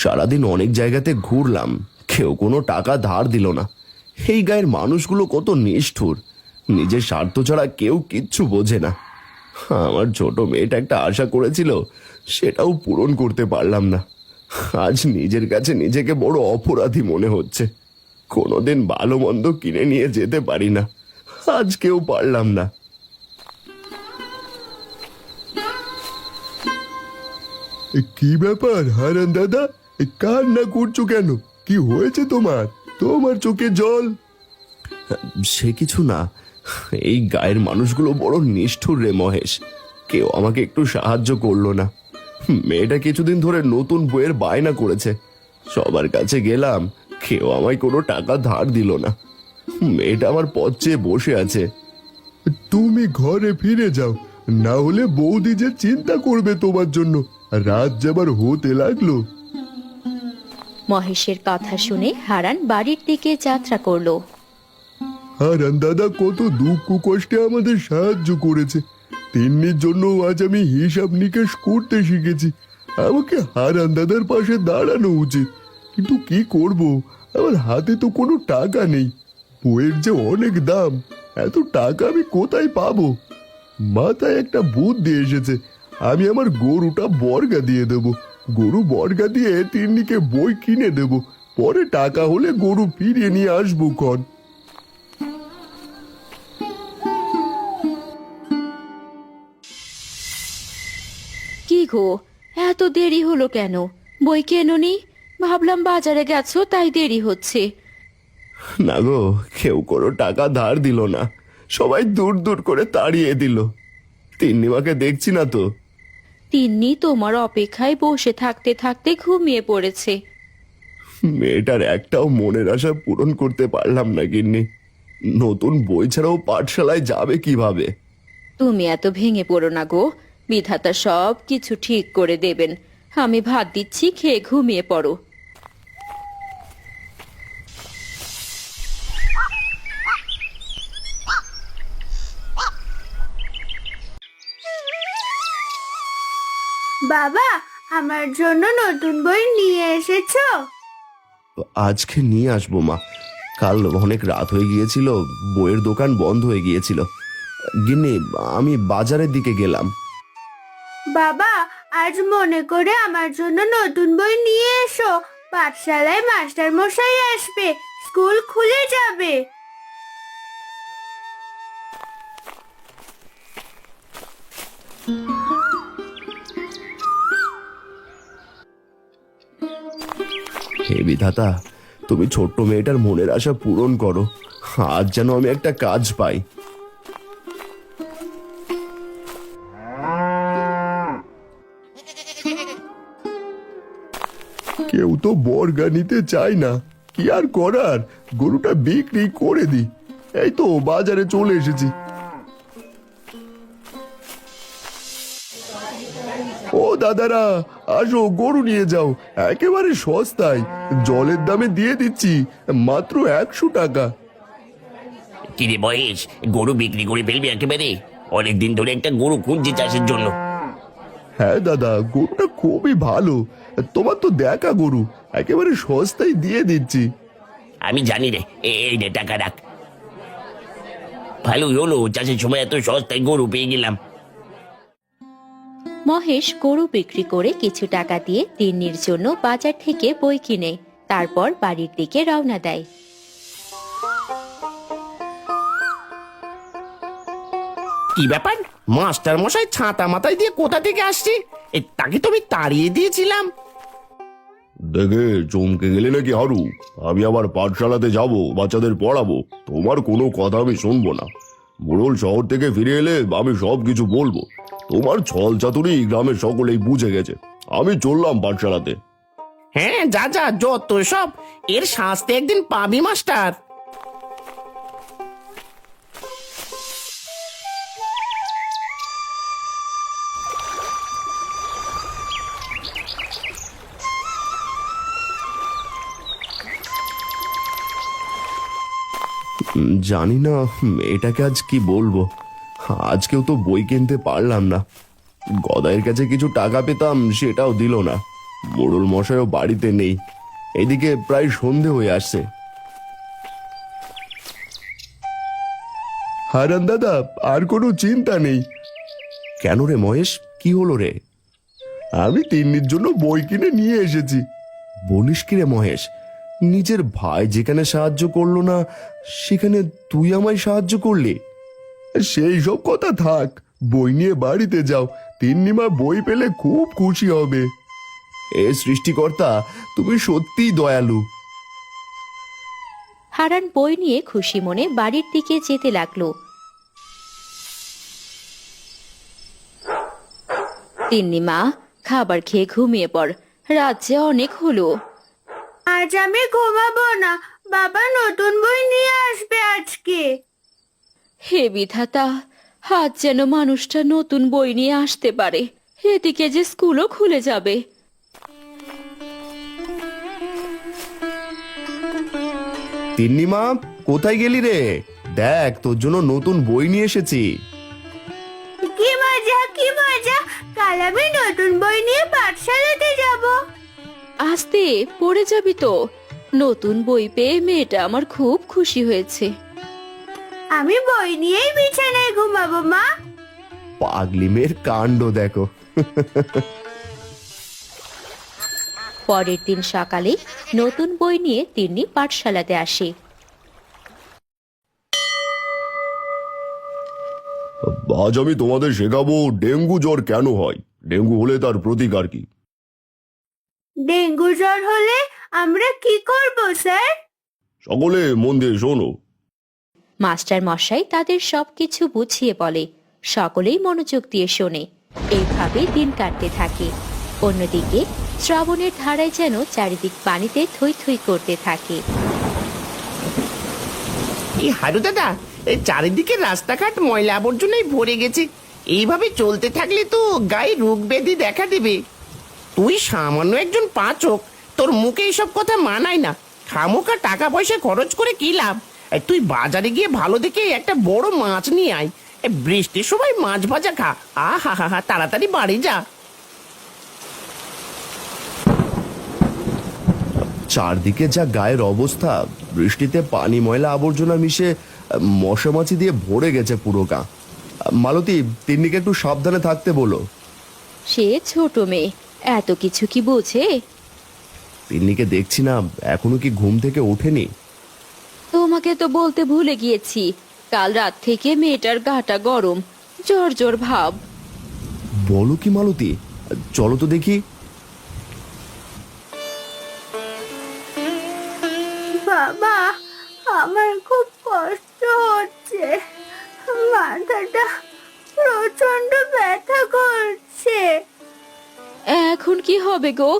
সারাদিন অনেক জায়গাতে ঘুরলাম, কেউ কোনো টাকা ধার দিল না। এই গায়ের মানুষগুলো কত নিষ্ঠুর, নিজের স্বার্থ ছাড়া কেউ কিচ্ছু বোঝে না। আমার ছোট মেয়েটা একটা আশা করেছিল, সেটাও পূরণ করতে পারলাম না। আজ নিজের কাছে নিজেকে বড় অপরাধী মনে হচ্ছে। কোনোদিন ভালো মন্দ কিনে নিয়ে যেতে পারি না। আজ কেউ পারলাম না। কি ব্যাপার হারান দাদা কান্না করছ কেন? কি হয়েছে তোমার? তোমার চোখে জল। সে কিছু না। এই গায়ের মানুষগুলো বড় নিষ্ঠুর রে মহেশ। কেউ আমাকে একটু সাহায্য করল না। মেয়েটা কিছুদিন ধরে নতুন বইয়ের বায়না করেছে। সবার কাছে গেলাম কেউ আমায় কোনো টাকা ধার দিল না। মেয়েটা আমার পথ চেয়ে বসে আছে। তুমি ঘরে ফিরে যাও। না হলে বৌদি যে চিন্তা করবে তোমার জন্য রাত যাবার হতে লাগল। মহেশের কথা শুনে হারান বাড়ির দিকে যাত্রা করল। হারান দাদা, কত দুঃখ কষ্টে আমাদের সাহায্য করেছে। তিন্নির জন্য আজ আমি হিসাব নিকাশ করতে শিখেছি। আমাকে হারান দাদার পাশে দাঁড়ানো উচিত। কিন্তু কি করব? আমার হাতে তো কোনো টাকা নেই। বইয়ের যে অনেক দাম, এত টাকা আমি কোথায় পাবো? মাথায় একটা বুদ্ধি এসেছে। আমি আমার গরুটা বর্গা দিয়ে দেব। গরু বর্গা দিয়ে তিন্নিকে বই কিনে দেব। পরে টাকা হলে গরু ফিরিয়ে নিয়ে আসব কন কি গো এত দেরি হলো কেন? বই কেননি? ভাবলাম বাজারে গেছো তাই দেরি হচ্ছে। না গো কেউ কোনো টাকা ধার দিল না। সবাই দূর দূর করে তাড়িয়ে দিল। তিন্নিমাকে দেখছি না তো। তিন্নি তোমার অপেক্ষায় বসে থাকতে থাকতে ঘুমিয়ে পড়েছে। মেয়েটার একটাও মনের আশা পূরণ করতে পারলাম না গিন্নি। নতুন বই ছাড়াও পাঠশালায় যাবে কীভাবে? তুমি এত ভেঙে পড়ো না গো। বিধাতা সব কিছু ঠিক করে দেবেন। আমি ভাত দিচ্ছি খেয়ে ঘুমিয়ে পড়ো। বাবা আমার জন্য নতুন বই নিয়ে এসেছ? আজকে নিয়ে আসব মা। কাল অনেক রাত হয়ে গিয়েছিল বইয়ের দোকান বন্ধ হয়ে গিয়েছিল। গিন্নি আমি বাজারের দিকে গেলাম। বাবা আজ মনে করে আমার জন্য নতুন বই নিয়ে এসো। পাঠশালায় মাস্টার মশাই আসবে স্কুল খুলে যাবে। বিধাতা, তুমি ছোট্ট মেয়েটার মনের আশা পূরণ করো। আজ যেন আমি একটা কাজ পাই। কেউ তো বর্গা নিতে চায় না। কি আর করার? গরুটা বিক্রি করে দি এই তো, বাজারে চলে এসেছি। ও দাদারা আসো গরু নিয়ে যাও। একেবারে সস্তায়। জলের দামে দিয়ে দিচ্ছি মাত্র একশো টাকা। কিরে বয়স গরু বিক্রি করে ফেলবি একেবারে? অনেকদিন ধরে একটা গরু খুঁজছি চাষের জন্য। হ্যাঁ দাদা গরুটা খুবই ভালো। তোমার তো দেখা গরু একেবারে সস্তায় দিয়ে দিচ্ছি। আমি জানি রে এই রে টাকা রাখ। ভালোই হলো চাষের সময় এত সস্তায় গরু পেয়ে গেলাম। মহেশ গরু বিক্রি করে কিছু টাকা দিয়ে তিন্নির জন্য বাজার থেকে বই কিনে তারপর বাড়ির দিকে রওনা দেয়। কি ব্যাপার? মাস্টার মশাই ছাতা মাথায় দিয়ে কোথা থেকে আসছে? এ, তাকে তো আমি তাড়িয়ে দিয়েছিলাম। দেখে চমকে গেলে নাকি হারু? আমি আবার পাঠশালাতে যাব বাচ্চাদের পড়াবো। তোমার কোনো কথা আমি শুনব না। মোড়ল শহর থেকে ফিরে এলে আমি সব কিছু বলব। তোমার ছল চাতুরি গ্রামের সকলেই বুঝে গেছে। আমি চললাম পাঠশালাতে। হ্যাঁ যা যা যত সব। এর শাস্তি একদিন পাবি মাস্টার। জানি না মেয়েটাকে আজ কি বলব? আজকেও তো বই কিনতে পারলাম না। গদাইয়ের কাছে কিছু টাকা পেতাম, সেটাও দিল না। মোড়ল মশাইও বাড়িতে নেই। এদিকে প্রায় সন্ধে হয়ে আসছে। হারান দাদা, আর কোনো চিন্তা নেই। কেন রে মহেশ? কি হলো রে? আমি তিন্নির জন্য বই কিনে নিয়ে এসেছি। বলিস কি রে মহেশ? নিজের ভাই যেখানে সাহায্য করল না, সেখানে তুই আমায় সাহায্য করলি? সেই সব কথা থাক বই নিয়ে বাড়িতে যাও তিন্নিমা বই পেলে খুব খুশি হবে। এ সৃষ্টিকর্তা তুমি সত্যিই দয়ালু। হারান বই নিয়ে খুশি মনে বাড়ির দিকে যেতে লাগল। তিন্নি মা খাবার খেয়ে ঘুমিয়ে পড়। রাত যে অনেক হলো। আজ আমি ঘুমাবো না। বাবা নতুন বই নিয়ে আসবে আজকে। হে বিধাতা হাত যেন মানুষটা নতুন বই নিয়ে আসতে পারে। এদিকে যে স্কুলও খুলে যাবে। তিন্নিমা কোথায় গেলি রে? দেখ তোর জন্য নতুন বই নিয়ে এসেছি। কি মজা কি মজা। কাল আমি নতুন বই নিয়ে পাঠশালাতে যাব। আস্তে পড়ে যাবি তো। নতুন বই পেয়ে মেয়েটা আমার খুব খুশি হয়েছে। আমি বই নিয়েই বিছানায় ঘুমাবো মা। পাগলি মেয়ের কাণ্ড দেখো। পরের দিন সকালে নতুন বই নিয়ে তিন্নি পাঠশালাতে আসে। আজ আমি তোমাদের শেখাবো ডেঙ্গু জ্বর কেন হয়? ডেঙ্গু হলে তার প্রতিকার কি? ডেঙ্গু জ্বর হলে আমরা কি করব স্যার? সকলে মন দিয়ে শোনো। মাস্টার মশাই তাদের সবকিছু বুঝিয়ে বলে, সকলেই মনোযোগ দিয়ে শোনে। এইভাবে দিন কাটতে থাকে। অন্যদিকে, শ্রাবণের ধারায় যেন চারিদিক পানিতে থই থই করতে থাকে। এই হারু দাদা এই চারিদিকে রাস্তাঘাট ময়লা আবর্জনায় ভরে গেছে। এইভাবে চলতে থাকলে তো গায়ে রোগ ব্যাধি দেখা দেবে। তুই সামান্য একজন পাচক, তোর মুখে এইসব কথা মানায় না। খামোকা টাকা পয়সা খরচ করে কি লাভ? এই তুই বাজারে গিয়ে ভালো দেখে একটা বড় মাছ নিয়ে আয়। এই বৃষ্টির সময় মাছ ভাজা খা। আহা হা হা হা তাড়াতাড়ি বাড়ি যা। চারদিকে যা গায়ের অবস্থা বৃষ্টিতে পানি ময়লা আবর্জনা মিশে মশা মাছি দিয়ে ভরে গেছে পুরো গা। মালতী তিন্নিকে একটু সাবধানে থাকতে বলো। সে ছোট মেয়ে এত কিছু কি বোঝে? তিন্নিকে দেখছি না এখনও কি ঘুম থেকে ওঠেনি? তোমাকে তো বলতে ভুলে গিয়েছি কাল রাত থেকে মেয়েটার গাটা গরম জ্বর জ্বর ভাব। বলো কি মালতী চলো তো দেখি। বাবা আমার খুব কষ্ট হচ্ছে। মাথাটা প্রচণ্ড ব্যথা করছে। এখন কি হবে গো?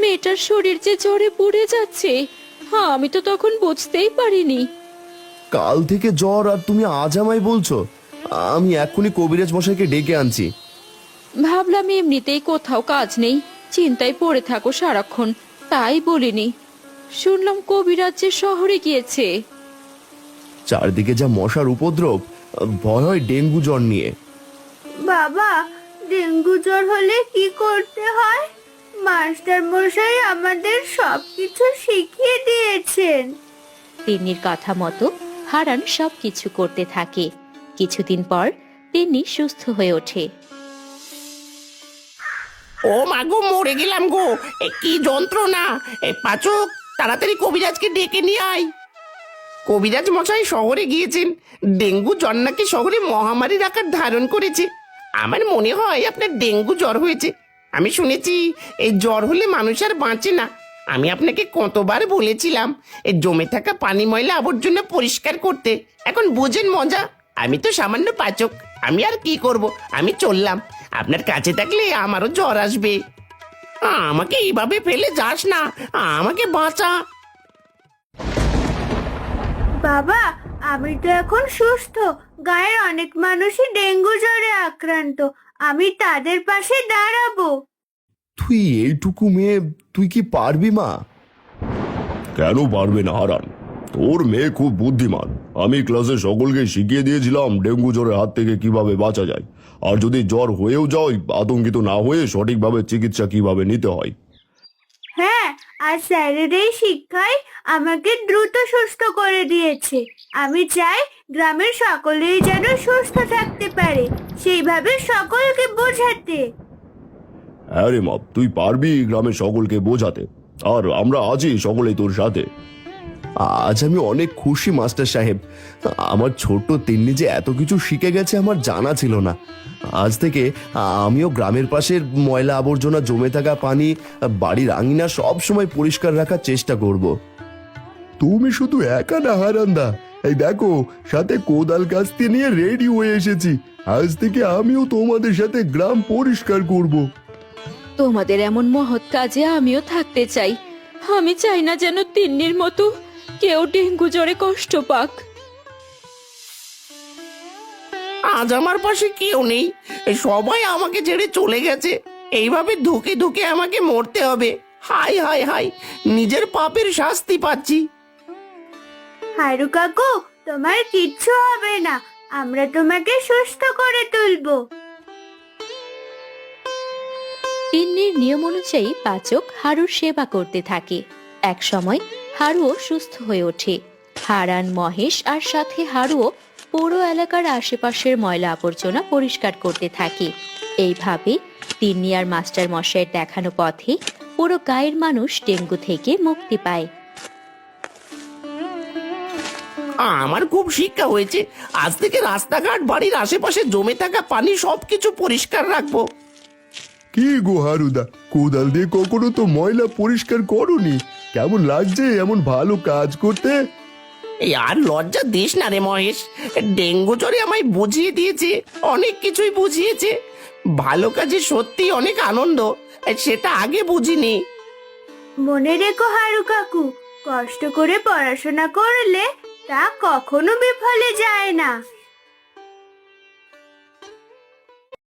মেয়েটার শরীর যে জ্বরে পুড়ে যাচ্ছে। হ্যাঁ আমি তো তখন বুঝতেই পারিনি। কাল থেকে জ্বর আর তুমি আজ আমায় বলছো। আমি এক্ষুনি কবিরাজ মশাইকে ডেকে আনছি। ভাবলাম এমনিতেই কোথাও কাজ নেই চিন্তায় পড়ে থাকো সারাক্ষণ তাই বলিনি। শুনলাম কবিরাজ যে শহরে গিয়েছে। চারদিকে যা মশার উপদ্রব ভয় হয় ডেঙ্গু জ্বর নিয়ে। বাবা ডেঙ্গু জ্বর হলে কি করতে হয়? মাস্টার মশাই আমাদের সবকিছু শিখিয়ে দিয়েছেন। তিন্নির কথা মতো হারান সবকিছু করতে থাকে। কিছুদিন পর তিন্নি সুস্থ হয়ে ওঠে। ও মা গো মরে গেলাম গো। এ কি যন্ত্রণা? এ পাচক তাড়াতাড়ি কবিরাজকে ডেকে নিয়ে আয়। কবিরাজ মশাই শহরে গিয়েছেন। ডেঙ্গু জ্বর নাকি শহরে মহামারীর আকার ধারণ করেছে। আমার মনে হয় আপনার ডেঙ্গু জ্বর হয়েছে। আমি শুনেছি, এই জ্বর হলে মানুষ আর বাঁচে না। আমি আপনাকে কতবার বলেছিলাম, এই জমে থাকা পানি ময়লা আবর্জনা পরিষ্কার করতে। এখন বোঝেন মজা, আমি তো সামান্য পাচক, আমি আর কি করব? আমি চললাম, আপনার কাছে থাকলে আমারও জ্বর আসবে। আমাকে এইভাবে ফেলে যাস না আমাকে বাঁচা। বাবা, আমি তো এখন সুস্থ গায়ের অনেক মানুষই ডেঙ্গু জ্বরে আক্রান্ত আমি তাদের পাশে দাঁড়াবো। তুই এইটুকু মেয়ে তুই কি পারবি মা? কেন পারবে না হারান? তোর মেয়ে খুব বুদ্ধিমান। আমি ক্লাসে সকলকে শিখিয়ে দিয়েছিলাম ডেঙ্গু জ্বরের হাত থেকে কীভাবে বাঁচা যায়। আর যদি জ্বর হয়েও যায় আতঙ্কিত না হয়ে সঠিকভাবে চিকিৎসা কীভাবে নিতে হয়? হ্যাঁ আর স্যারের এই শিক্ষায় আমাকে দ্রুত সুস্থ করে দিয়েছে। আমি চাই গ্রামের সকলেই যেন সুস্থ থাকতে পারে সেইভাবে সকলকে বোঝাতে। আরে মা তুই পারবি গ্রামের সকলকে বোঝাতে। আর আমরা আছি সকলেই তোর সাথে। আজ আমি অনেক খুশি মাস্টার সাহেব। আমার ছোট্ট তিন্নি যে এত কিছু শিখে গেছে আমার জানা ছিল না। আজ থেকে আমিও গ্রামের পাশের ময়লা আবর্জনা জমে থাকা পানি বাড়ির আঙিনা সব সময় পরিষ্কার রাখার চেষ্টা করব। তুমি শুধু একা না হারান্দা। এই দেখো সাথে কোদাল কাস্তি নিয়ে রেডি হয়ে এসেছি। আজ থেকে আমিও তোমাদের সাথে গ্রাম পরিষ্কার করব। তোমাদের এমন মহৎ কাজে আমিও থাকতে চাই। আমি চাই না যেন তিন্নির মতো কেউ ডেঙ্গু জ্বরে কষ্ট পাক। আজ আমার পাশে কেউ নেই। সবাই আমাকে ছেড়ে চলে গেছে। এইভাবে ধুকে ধুকে আমাকে মরতে হবে। হাই হাই হাই নিজের পাপের শাস্তি পাচ্ছি। হারু কাকু, তোমার কিচ্ছু হবে না। আমরা তোমাকে সুস্থ করে তুলবো। তিন্নির নিয়ম অনুযায়ী পাচক হারুর সেবা করতে থাকে। এক সময় হারুও সুস্থ হয়ে ওঠে। হারান মহেশ আর সাথে হারুও পুরো এলাকার আশেপাশের ময়লা আবর্জনা পরিষ্কার করতে থাকে। এইভাবে তিন্নি আর মাস্টার মশাইয়ের দেখানো পথে পুরো গায়ের মানুষ ডেঙ্গু থেকে মুক্তি পায়। আমার খুব শিক্ষা হয়েছে। আজ থেকে রাস্তাঘাট বাড়ির আশেপাশে জমে থাকা পানি সবকিছু পরিষ্কার রাখব। কি গো হারুদা কোদাল দিয়ে কখনো তো ময়লা পরিষ্কার করনি। কেমন লাগছে এমন ভালো কাজ করতে? এই আর লজ্জা দিস না রে মহেশ। ডেঙ্গু জ্বরে আমায় বুঝিয়ে দিয়েছে অনেক কিছুই বুঝিয়েছে। ভালো কাজে সত্যি অনেক আনন্দ সেটা আগে বুঝিনি। মনে রেখো হারু কাকু কষ্ট করে পড়াশোনা করলে তা কখনো বিফলে যায় না।